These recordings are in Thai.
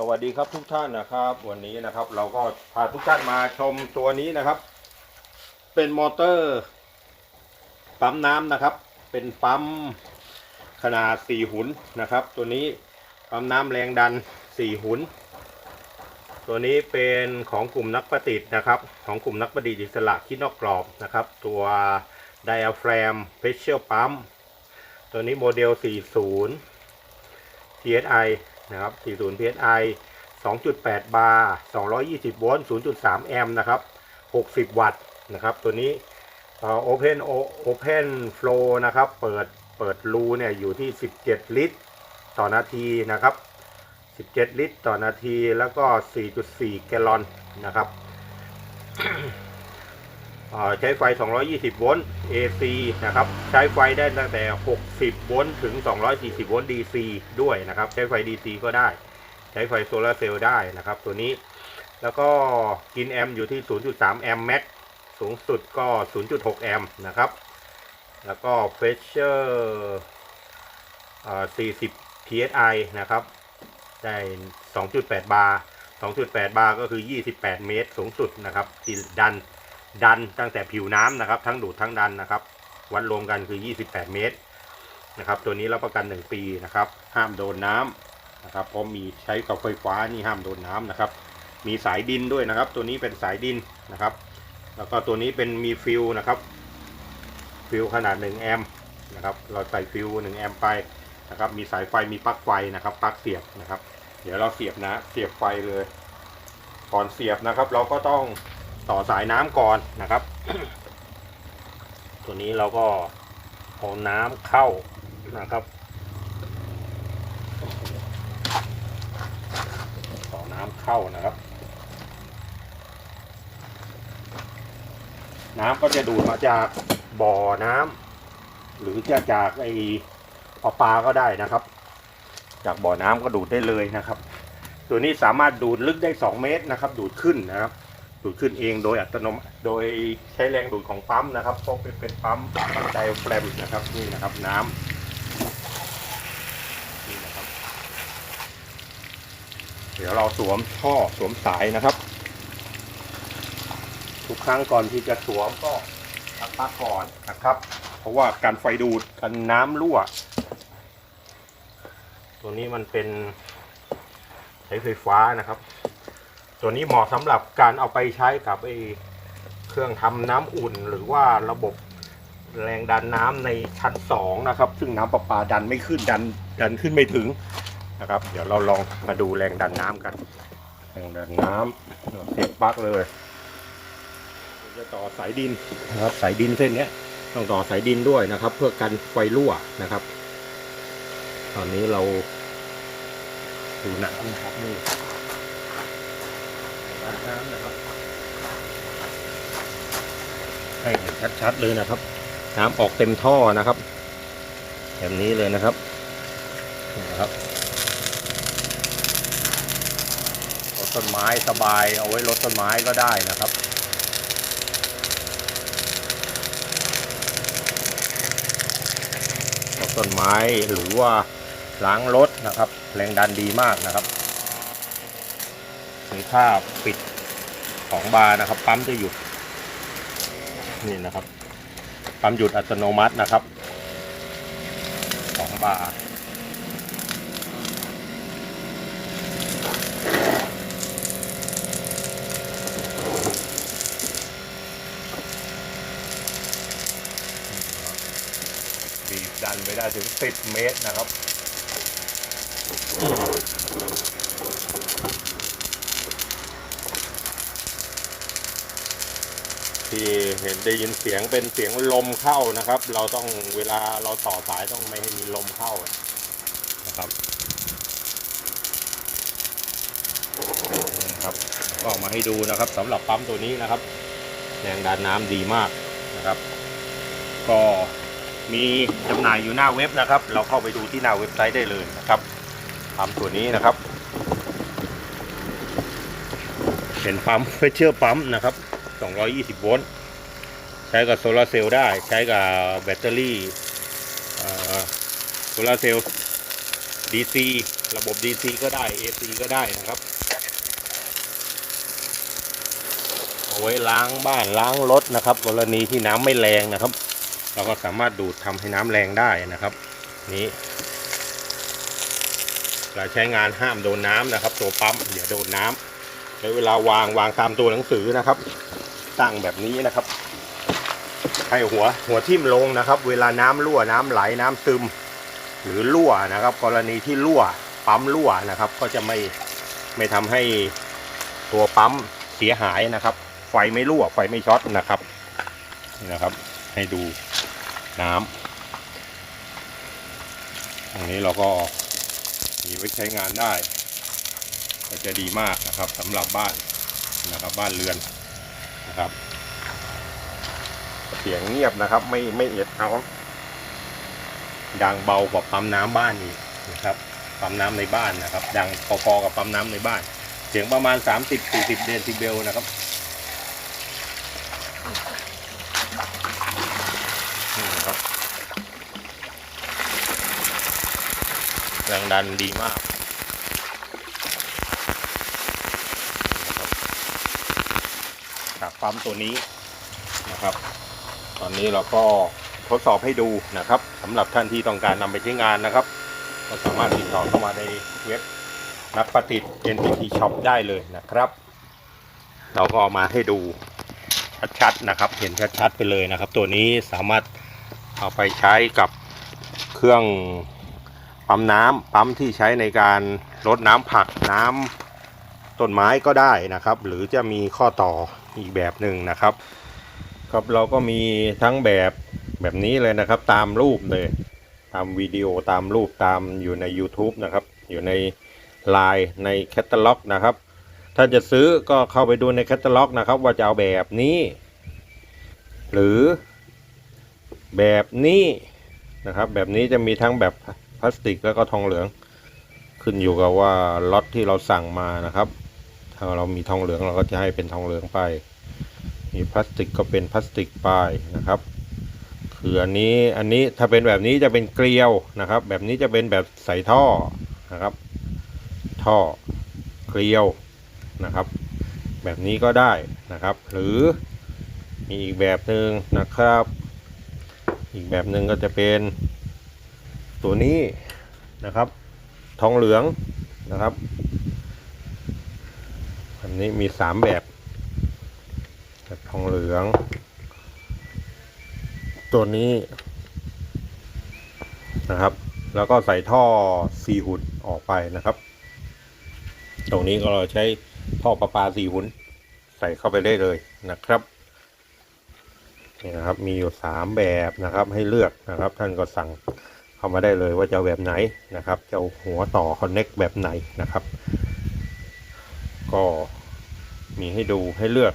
สวัสดีครับทุกท่านนะครับ วันนี้นะครับเราก็พาทุกท่านมาชมตัวนี้นะครับ เป็นมอเตอร์ปั๊มน้ำนะครับ เป็นปั๊มขนาด 4 หุนนะครับ ตัวนี้ปั๊มน้ำแรงดัน 4 หุน ตัวนี้เป็นของกลุ่มนักประดิษฐ์นะครับ ของกลุ่มนักประดิษฐ์อิสระคิดนอกกรอบนะครับ ตัว diaphragm pressure pump ตัวนี้โมเดล 40 PSI นะครับ 40 PSI 2.8 บาร์ 220 โวลต์ 0.3 แอมป์นะครับ 60 วัตต์นะครับ ตัวนี้เอ่อ Open O- Open Flow นะครับ เปิดเปิดรูเนี่ยอยู่ที่ 17 ลิตร ต่อนาทีนะครับ 17 ลิตร ต่อนาทีแล้วก็ 4.4 แกลลอนนะครับ ใช้ไฟ 220 โวลต์ AC นะครับ ใช้ไฟได้ตั้งแต่ 60 โวลต์ถึง 240 โวลต์ DC ด้วยนะครับ ใช้ไฟ DC ก็ได้ ใช้ไฟโซลาเซลล์ได้นะครับ ตัวนี้ แล้วก็กินแอมป์อยู่ที่ 0.3 แอมป์แม็กสูงสุดก็ 0.6 แอมป์นะครับ แล้วก็เฟชเชอร์40 psi นะครับ ได้ 2.8 บาร์ 2.8 บาร์ก็คือ 28 เมตร สูงสุดนะครับดัน ดันตั้งแต่ผิวน้ำนะครับ ทั้งดูดทั้งดันนะครับ วัดรวมกันคือ 28 เมตรนะครับ ตัวนี้รับประกัน 1 ปีนะครับ ห้ามโดนน้ำนะครับเพราะมีใช้กับไฟฟ้านี่ห้ามโดนน้ำนะครับ มีสายดินด้วยนะครับ ตัวนี้เป็นสายดินนะครับ แล้วก็ตัวนี้เป็นมีฟิลนะครับฟิลขนาด 1 แอมป์นะครับ เราใส่ฟิล1แอมป์ไปนะครับ มีสายไฟมีปลั๊กไฟนะครับปลั๊กเสียบนะครับ เดี๋ยวเราเสียบนะเสียบไฟเลยก่อนเสียบนะครับ เราก็ต้อง ต่อสายน้ำก่อนนะครับ ตัวนี้เราก็เอาน้ำเข้านะครับ ต่อน้ำเข้านะครับ น้ำก็จะดูดมาจากบ่อน้ำหรือจะจากไอปลาปลาก็ได้นะครับ จากบ่อน้ำก็ดูดได้เลยนะครับ ตัวนี้สามารถดูดลึกได้ 2 เมตรนะครับ ดูดขึ้นนะครับ ดูดขึ้นเองโดยอัตโนมัติโดยใช้แรงดูดของปั๊มนะครับเพราะเป็นเป็นปั๊มไดแฟรมนะครับนี่นะครับน้ำนี่นะครับ เดี๋ยวเราสวมท่อสวมสายนะครับ ทุกครั้งก่อนที่จะสวมก็ตักปลั๊กก่อนนะครับ เพราะว่าการไฟดูดกันน้ำรั่ว ตัวนี้มันเป็นใช้ไฟฟ้านะครับ ตัวนี้เหมาะสำหรับการเอาไปใช้กับไอเครื่องทำน้ำอุ่น หรือว่าระบบแรงดันน้ำในชั้นสองนะครับ ซึ่งน้ำประปาดันไม่ขึ้นดันดันขึ้นไม่ถึงนะครับ เดี๋ยวเราลองมาดูแรงดันน้ำกัน แรงดันน้ำเสียบปลั๊กเลยจะต่อสายดินนะครับ สายดินเส้นนี้ต้องต่อสายดินด้วยนะครับ เพื่อกันไฟรั่วนะครับ ตอนนี้เราดูน้ำนะครับนี่ น้ำนะครับ ให้เห็นชัดๆเลยนะครับ น้ำออกเต็มท่อนะครับแบบนี้เลยนะครับนะครับรดต้นไม้สบายเอาไว้รดต้นไม้ก็ได้นะครับรดต้นไม้หรือว่าล้างรถนะครับ แรงดันดีมากนะครับ มีค่าปิดของบาร์นะครับ ปั๊มจะหยุด นี่นะครับ ปั๊มหยุดอัตโนมัตินะครับ ของบาร์บีบดันไปได้ถึง 10 เมตรนะครับ ที่เห็นได้ยินเสียงเป็นเสียงลมเข้านะครับ เราต้องเวลาเราต่อสายต้องไม่ให้มีลมเข้านะครับนะครับก็เอามาให้ดูนะครับสำหรับปั๊มตัวนี้นะครับแรงดันน้ำดีมากนะครับ ก็มีจำหน่ายอยู่หน้าเว็บนะครับ เราเข้าไปดูที่หน้าเว็บไซต์ได้เลยนะครับปั๊มตัวนี้นะครับ เป็นปั๊มเฟเชอร์ปั๊มนะครับ 220 โวลต์ ใช้กับโซลาร์เซลล์ได้ ใช้กับแบตเตอรี่โซลาร์เซลล์ DC ระบบ DC ก็ได้ AC ก็ได้นะครับ เอาไว้ล้างบ้านล้างรถนะครับ กรณีที่น้ำไม่แรงนะครับ เราก็สามารถดูดทำให้น้ำแรงได้นะครับ นี้เราใช้งานห้ามโดนน้ำนะครับ ตัวปั๊มอย่าโดนน้ำแล้เวลาวางวางตามตัวหนังสือนะครับ ตั้งแบบนี้นะครับ ให้หัวหัวทิ่มลงนะครับ เวลาน้ำรั่วน้ำไหลน้ำซึม หรือรั่วนะครับ กรณีที่รั่วปั๊มรั่วนะครับ ก็จะไม่ไม่ทำให้ตัวปั๊มเสียหายนะครับ ไฟไม่รั่วไฟไม่ช็อตนะครับนี่นะครับ ให้ดูน้ำตรงนี้เราก็มีไว้ใช้งานได้ ก็จะดีมากนะครับสำหรับบ้านนะครับบ้านเรือน นะครับ เสียงเงียบนะครับ ไม่ไม่เอ็ดเอาดังเบากว่าปั๊มน้ำบ้านอีกนะครับปั๊มน้ำในบ้านนะครับ ดังพอๆกับปั๊มน้ำในบ้าน เสียงประมาณ 30-40 เดซิเบลนะครับนี่นะครับแรงดันดีมากนะครับจาก ปั๊มตัวนี้นะครับ ตอนนี้เราก็ทดสอบให้ดูนะครับสำหรับท่านที่ต้องการนำไปใช้งานนะครับ ก็สามารถติดต่อเข้ามาในเว็บนักประดิษฐ์ NPT Shop ได้เลยนะครับ เราก็เอามาให้ดูชัดๆนะครับ เห็นชัดๆไปเลยนะครับ ตัวนี้สามารถเอาไปใช้กับเครื่องปั๊มน้ำปั๊มที่ใช้ในการรดน้ำผักน้ำต้นไม้ก็ได้นะครับ หรือจะมีข้อต่อ อีกแบบหนึ่งนะครับ ครับเราก็มีทั้งแบบแบบนี้เลยนะครับ ตามรูปเลย ตามวิดีโอตามรูปตามอยู่ใน YouTube นะครับ อยู่ใน Line ในแคตตาล็อกนะครับ ถ้าจะซื้อก็เข้าไปดูในแคตตาล็อกนะครับ ว่าจะเอาแบบนี้ หรือแบบนี้นะครับ แบบนี้จะมีทั้งแบบพลาสติกแล้วก็ทองเหลือง ขึ้นอยู่กับว่าล็อตที่เราสั่งมานะครับ ถ้าเรามีทองเหลืองเราก็จะให้เป็นทองเหลืองไป มีพลาสติกก็เป็นพลาสติกไปนะครับ คืออันนี้อันนี้ถ้าเป็นแบบนี้จะเป็นเกลียวนะครับ แบบนี้จะเป็นแบบใส่ท่อนะครับ ท่อเกลียวนะครับ แบบนี้ก็ได้นะครับ หรือมีอีกแบบหนึ่งนะครับ อีกแบบหนึ่งก็จะเป็นตัวนี้นะครับ ทองเหลืองนะครับ นี้มีสามแบบแบบทองเหลือง ตัวนี้นะครับ แล้วก็ใส่ท่อซีหุ่นออกไปนะครับ ตรงนี้ก็เราใช้ท่อประปาซีหุ่นใส่เข้าไปได้เลยนะครับนี่นะครับมีอยู่สามแบบนะครับให้เลือกนะครับ ท่านก็สั่งเข้ามาได้เลยว่าจะแบบไหนนะครับจะหัวต่อคอนเน็กแบบไหนนะครับ ก็ มีให้ดูให้เลือก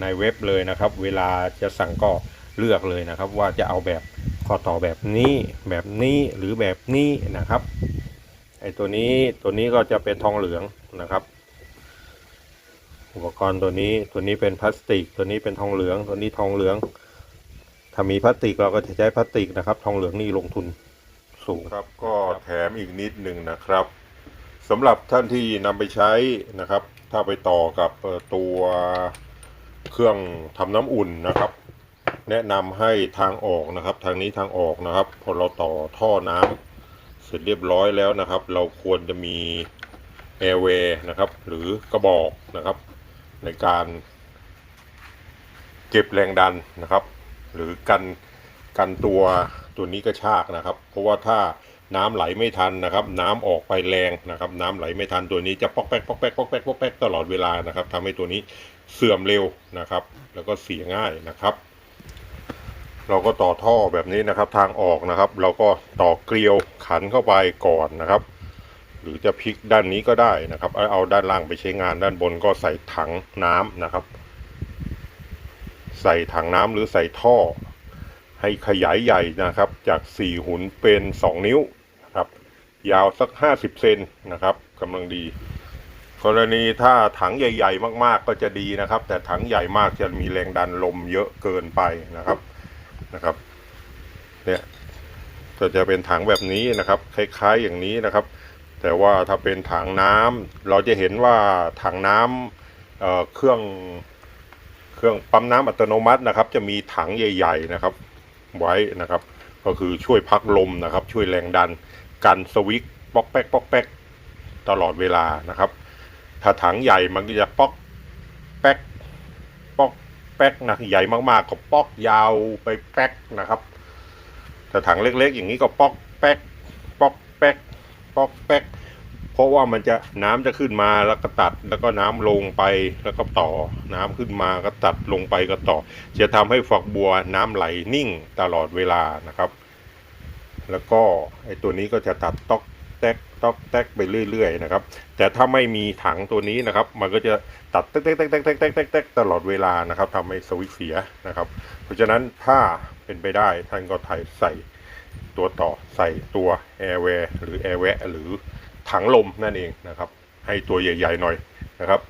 ในเว็บเลยนะครับ เวลาจะสั่งก็เลือกเลยนะครับ ว่าจะเอาแบบข้อต่อแบบนี้แบบนี้หรือแบบนี้นะครับไอตัวนี้ตัวนี้ก็จะเป็นทองเหลืองนะครับ อุปกรณ์ตัวนี้ตัวนี้เป็นพลาสติก ตัวนี้เป็นทองเหลือง ตัวนี้ทองเหลือง ถ้ามีพลาสติกเราก็จะใช้พลาสติกนะครับ ทองเหลืองนี่ลงทุนสูงครับ ก็แถมอีกนิดหนึ่งนะครับ สำหรับท่านที่นำไปใช้นะครับ ถ้าไปต่อกับตัวเครื่องทำน้ำอุ่นนะครับ แนะนำให้ทางออกนะครับ ทางนี้ทางออกนะครับ พอเราต่อท่อน้ำเสร็จเรียบร้อยแล้วนะครับ เราควรจะมีแอร์เวย์นะครับ หรือกระบอกนะครับ ในการเก็บแรงดันนะครับ หรือกันกันตัวตัวนี้กระชากนะครับ เพราะว่าถ้า น้ำไหลไม่ทันนะครับ น้ำออกไปแรงนะครับ น้ำไหลไม่ทันตัวนี้จะปอกแป๊กปอกแป๊กปอกแป๊กปอกแป๊กตลอดเวลานะครับทำให้ตัวนี้เสื่อมเร็วนะครับ แล้วก็เสียง่ายนะครับ เราก็ต่อท่อแบบนี้นะครับ ทางออกนะครับ เราก็ต่อเกลียวขันเข้าไปก่อนนะครับ หรือจะพลิกด้านนี้ก็ได้นะครับ เอาเอาด้านล่างไปใช้งานด้านบนก็ใส่ถังน้ำนะครับ ใส่ถังน้ำหรือใส่ท่อให้ขยายใหญ่นะครับจาก 4 หุนเป็น 2 นิ้ว ยาวสัก 50 เซนนะครับกำลังดี กรณีถ้าถังใหญ่ ๆ มากๆก็จะดีนะครับ แต่ถังใหญ่มากจะมีแรงดันลมเยอะเกินไปนะครับนะครับเนี่ยก็จะเป็นถังแบบนี้นะครับ คล้ายๆอย่างนี้นะครับ แต่ว่าถ้าเป็นถังน้ำเราจะเห็นว่าถังน้ำเเครื่องเครื่องปั๊มน้ำอัตโนมัตินะครับ จะมีถังใหญ่ ๆนะครับ ไว้นะครับ ก็คือช่วยพักลมนะครับ ช่วยแรงดัน กันสวิตช์ป๊อกแป๊กป๊อกแป๊กตลอดเวลานะครับ ถ้าถังใหญ่มันก็จะป๊อกแป๊กป๊อกแป๊กนะใหญ่มากๆก็ป๊อกยาวไปแป๊กนะครับถ้าถังเล็ก ๆ อย่างนี้ก็ป๊อกแป๊กป๊อกแป๊กป๊อกแป๊กเพราะว่ามันจะน้ำจะขึ้นมาแล้วก็ตัดแล้วก็น้ำลงไปแล้วก็ต่อ น้ำขึ้นมาก็ตัดลงไปก็ต่อ จะทำให้ฝักบัวน้ำไหลนิ่งตลอดเวลานะครับ แล้วก็ไอตัวนี้ก็จะตัดต๊อกแตกต๊อกแตกไปเรื่อยๆนะครับ แต่ถ้าไม่มีถังตัวนี้นะครับ มันก็จะตัดแตกแตกแตกแตกแตกแตกตลอดเวลานะครับทำให้สวิตเสียนะครับ เพราะฉะนั้นถ้าเป็นไปได้ท่านก็ถ่ายใส่ตัวต่อใส่ตัวแอร์แวร์หรือแอร์แวะหรือถังลมนั่นเองนะครับ ให้ตัวใหญ่ๆหน่อยนะครับ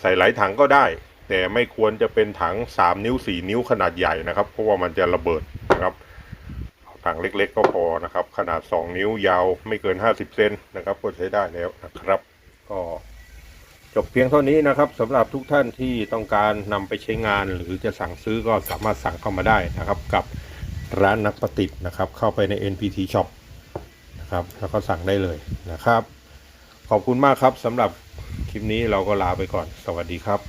ใส่หลายถังก็ได้ แต่ไม่ควรจะเป็นถัง 3 นิ้ว 4 นิ้วขนาดใหญ่นะครับ เพราะว่ามันจะระเบิด ถังเล็ก ๆ ก็พอนะครับ ขนาด 2 นิ้วยาวไม่เกิน 50 เซนนะครับ ก็ใช้ได้แล้วนะครับ ก็จบเพียงเท่านี้นะครับสำหรับทุกท่านที่ต้องการนำไปใช้งานหรือจะสั่งซื้อก็สามารถสั่งเข้ามาได้นะครับ กับร้านนักประติดนะครับ เข้าไปใน NPT Shop นะครับแล้วก็สั่งได้เลยนะครับ ขอบคุณมากครับสำหรับคลิปนี้เราก็ลาไปก่อน สวัสดีครับ